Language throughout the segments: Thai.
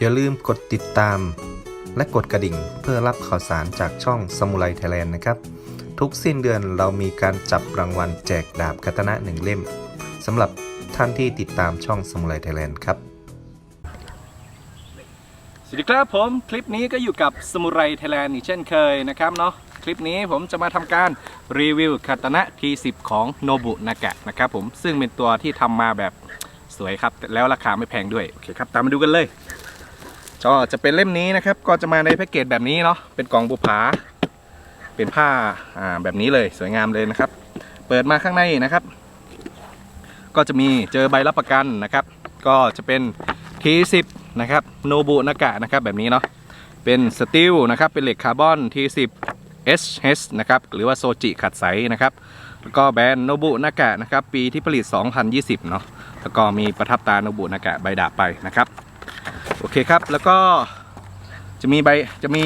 อย่าลืมกดติดตาม และกดกระดิ่งเพื่อรับข่าวสารจากช่องสมุไรไทยแลนด์นะครับ ทุกสิ้นเดือนเรามีการจับรางวัลแจกดาบคาตนะหนึ่งเล่มสำหรับท่านที่ติดตามช่องสมุไรไทยแลนด์ครับ สวัสดีครับผมคลิปนี้ก็อยู่กับสมุไรไทยแลนด์อีกเช่นเคยนะครับเนาะคลิปนี้ผมจะมาทำการรีวิวคาตานะ T10 ของโนบุนากะนะครับผมซึ่งเป็นตัวที่ทำมาแบบสวยครับ แล้วราคาไม่แพงด้วย โอเคครับ ตามมาดูกันเลย ก็จะเป็นเล่มนี้นะครับ ก็จะมาในแพ็กเกจแบบนี้เนาะเป็นกล่องบุผา เป็นผ้าอ่าแบบนี้เลยสวยงามเลยนะครับ เปิดมาข้างในนะครับ ก็จะมีเจอใบรับประกันนะครับ ก็จะเป็น T10 นะครับโนบุนากะนะครับแบบนี้เนาะเป็นสตีลนะครับเป็นเหล็กคาร์บอน T10 HS นะครับหรือว่าโซจิขัดใสนะครับแล้วก็แบรนด์โนบุนากะนะครับปีที่ผลิต 2020 เนาะแล้วก็มีประทับตาโนบุนากะใบดาบไปนะครับ โอเคครับ แล้วก็จะมีใบจะมี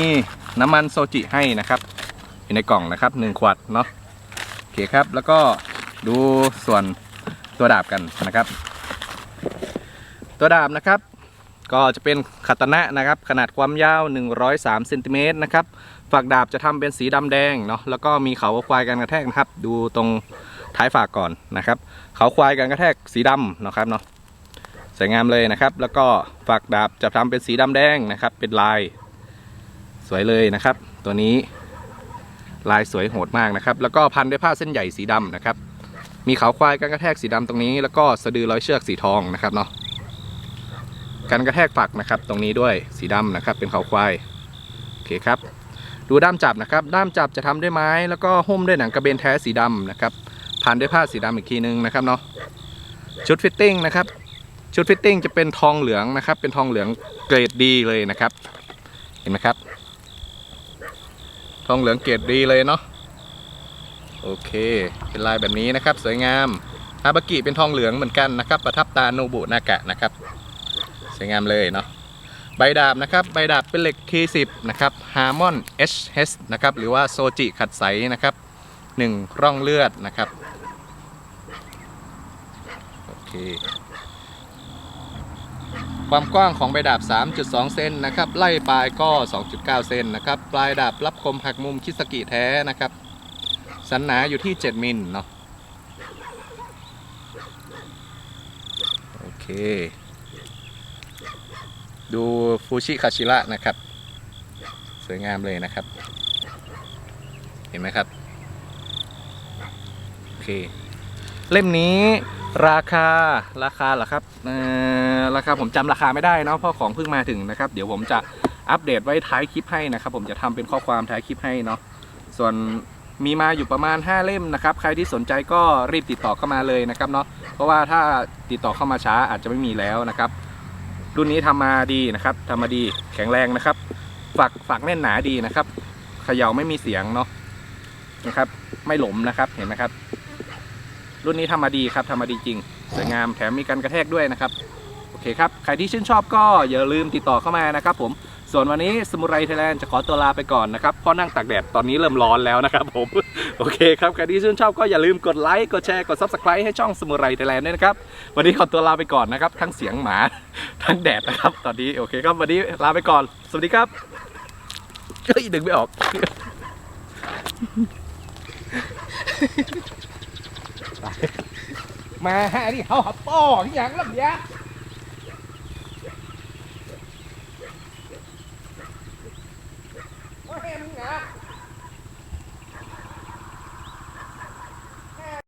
น้ำมันโซจิให้นะครับ อยู่ในกล่องนะครับ1ขวดเนาะโอเคครับ แล้วก็ดูส่วนตัวดาบกันนะครับ ตัวดาบนะครับ ก็จะเป็นขัตนะนะครับ ขนาดความยาว 103เซนติเมตรนะครับฝักดาบจะทำเป็นสีดำแดงเนาะแล้วก็มีเขาควายกันกระแทกนะครับ ดูตรงท้ายฝากก่อนนะครับ เขาควายกันกระแทกสีดำนะครับเนาะ วยงามเลยนะครับ แล้วก็ฝักดาบจะทำเป็นสีดำแดงนะครับ เป็นลาย สวยเลยนะครับ ตัวนี้ลายสวยโหดมากนะครับ แล้วก็พันด้วยผ้าเส้นใหญ่สีดำนะครับ มีเขาควายกันกระแทกสีดำตรงนี้ แล้วก็สะดือร้อยเชือกสีทองนะครับเนาะกันกระแทกฝักนะครับ ตรงนี้ด้วยสีดำนะครับ เป็นเขาควายโอเคครับ ดูด้ามจับนะครับ ด้ามจับจะทำด้วยไม้แล้วก็หุ้มด้วยหนังกระเบนแท้สีดำนะครับพันด้วยผ้าสีดำอีกทีนึงนะครับเนาะชุดฟิตติ้งนะครับ ชุดฟิตติ้งจะเป็นทองเหลืองนะครับ เป็นทองเหลืองเกรดดีเลยนะครับ เห็นไหมครับ ทองเหลืองเกรดดีเลยเนาะโอเค เป็นลายแบบนี้นะครับ สวยงามฮาบากิเป็นทองเหลืองเหมือนกันนะครับ ประทับตาโนบุนากะนะครับ สวยงามเลยเนาะใบดาบนะครับใบดาบเป็นเหล็ก T10 นะครับ Harmon HS นะครับหรือว่าโซจิขัดใสนะครับหนึ่งร่องเลือดนะครับโอเค ความกว้างของใบดาบ 3.2 เซนนะครับ ไล่ปลายก็ 2.9 เซนนะครับ ปลายดาบรับคมหักมุมคิสกิแท้นะครับ สันหนาอยู่ที่ 7 มิลเนาะ โอเค ดูฟูชิคาชิระนะครับ สวยงามเลยนะครับ เห็นไหมครับ โอเค เล่มนี้ราคาราคาเหรอครับเอ่อ ราคาผมจำราคาไม่ได้เนาะเพราะของเพิ่งมาถึงนะครับ เดี๋ยวผมจะอัปเดตไว้ท้ายคลิปให้นะครับ ผมจะทำเป็นข้อความท้ายคลิปให้เนาะส่วนมีมาอยู่ประมาณ 5 เล่มนะครับใครที่สนใจก็รีบติดต่อเข้ามาเลยนะครับเนาะเพราะว่าถ้าติดต่อเข้ามาช้าอาจจะไม่มีแล้วนะครับ รุ่นนี้ทำมาดีนะครับทำมาดีแข็งแรงนะครับฝักฝักแน่นหนาดีนะครับเขย่าไม่มีเสียงเนาะนะครับ ไม่หลมนะครับเห็นไหมครับ รุ่นนี้ทำมาดีครับทำมาดีจริงสวยงามแถมมีการกระแทกด้วยนะครับ โอเคครับ ใครที่ชื่นชอบก็อย่าลืมติดต่อเข้ามานะครับผม ส่วนวันนี้สมุไรไทยแลนด์จะขอตัวลาไปก่อนนะครับ เพราะนั่งตากแดดตอนนี้เริ่มร้อนแล้วนะครับผม โอเคครับ ใครที่ชื่นชอบก็อย่าลืมกดไลค์ กดแชร์ กด subscribe ให้ช่องสมุไรไทยแลนด์ด้วยนะครับ วันนี้ขอตัวลาไปก่อนนะครับ ทั้งเสียงหมา ทั้งแดดนะครับ ตอนนี้ โอเคครับ วันนี้ลาไปก่อน สวัสดีครับ เฮ้ย ดึงไม่ออก มาฮะนี่เขาหับป้ออย่างลำยะ Yeah.